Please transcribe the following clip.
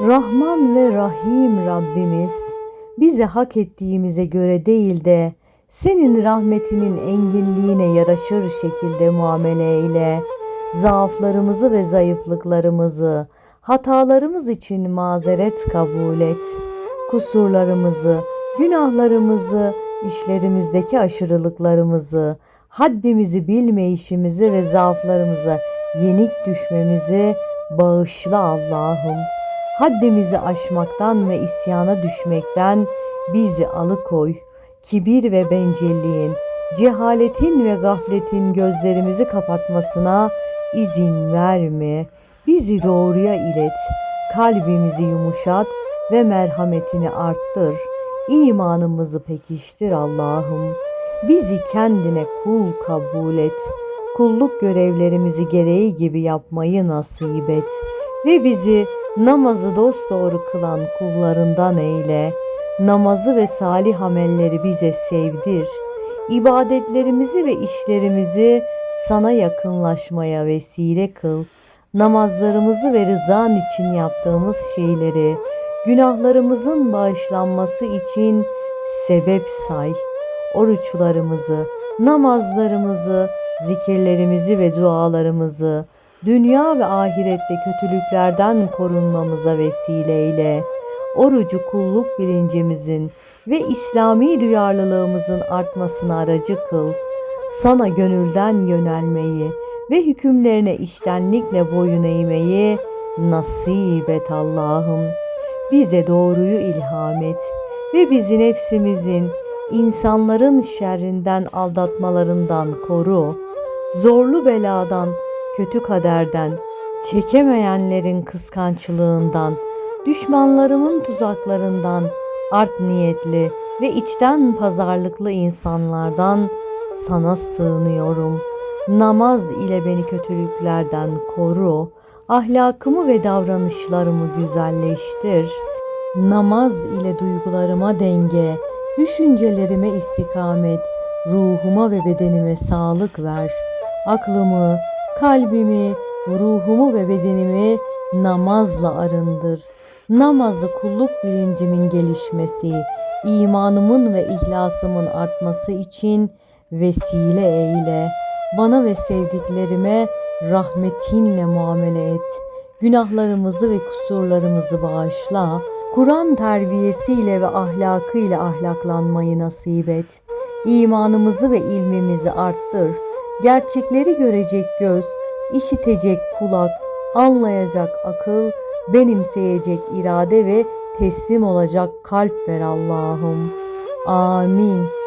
Rahman ve Rahim Rabbimiz bizi hak ettiğimize göre değil de senin rahmetinin enginliğine yaraşır şekilde muamele eyle. Zaaflarımızı ve zayıflıklarımızı, hatalarımız için mazeret kabul et. Kusurlarımızı, günahlarımızı, işlerimizdeki aşırılıklarımızı, haddimizi bilmeyişimizi ve zaaflarımıza yenik düşmemizi bağışla Allah'ım. Haddimizi aşmaktan ve isyana düşmekten bizi alıkoy. Kibir ve bencilliğin, cehaletin ve gafletin gözlerimizi kapatmasına izin verme. Bizi doğruya ilet. Kalbimizi yumuşat ve merhametini arttır. İmanımızı pekiştir Allah'ım. Bizi kendine kul kabul et. Kulluk görevlerimizi gereği gibi yapmayı nasip et. Ve bizi namazı dosdoğru kılan kullarından eyle. Namazı ve salih amelleri bize sevdir. İbadetlerimizi ve işlerimizi sana yakınlaşmaya vesile kıl. Namazlarımızı ve rızan için yaptığımız şeyleri günahlarımızın bağışlanması için sebep say. Oruçlarımızı, namazlarımızı, zikirlerimizi ve dualarımızı dünya ve ahirette kötülüklerden korunmamıza vesile eyle. Orucu kulluk bilincimizin ve İslami duyarlılığımızın artmasına aracı kıl. Sana gönülden yönelmeyi ve hükümlerine iştenlikle boyun eğmeyi nasip et Allah'ım. Bize doğruyu ilham et ve bizi nefsimizin, insanların şerrinden aldatmalarından koru. Zorlu beladan, kötü kaderden, çekemeyenlerin kıskançlığından, düşmanlarımın tuzaklarından, art niyetli ve içten pazarlıklı insanlardan sana sığınıyorum. Namaz ile beni kötülüklerden koru. Ahlakımı ve davranışlarımı güzelleştir. Namaz ile duygularıma denge, düşüncelerime istikamet, ruhuma ve bedenime sağlık ver. Aklımı, kalbimi, ruhumu ve bedenimi namazla arındır. Namazı kulluk bilincimin gelişmesi, imanımın ve ihlasımın artması için vesile eyle. Bana ve sevdiklerime rahmetinle muamele et. Günahlarımızı ve kusurlarımızı bağışla. Kur'an terbiyesiyle ve ahlakıyla ahlaklanmayı nasip et. İmanımızı ve ilmimizi arttır. Gerçekleri görecek göz, işitecek kulak, anlayacak akıl, benimseyecek irade ve teslim olacak kalp ver Allah'ım. Amin.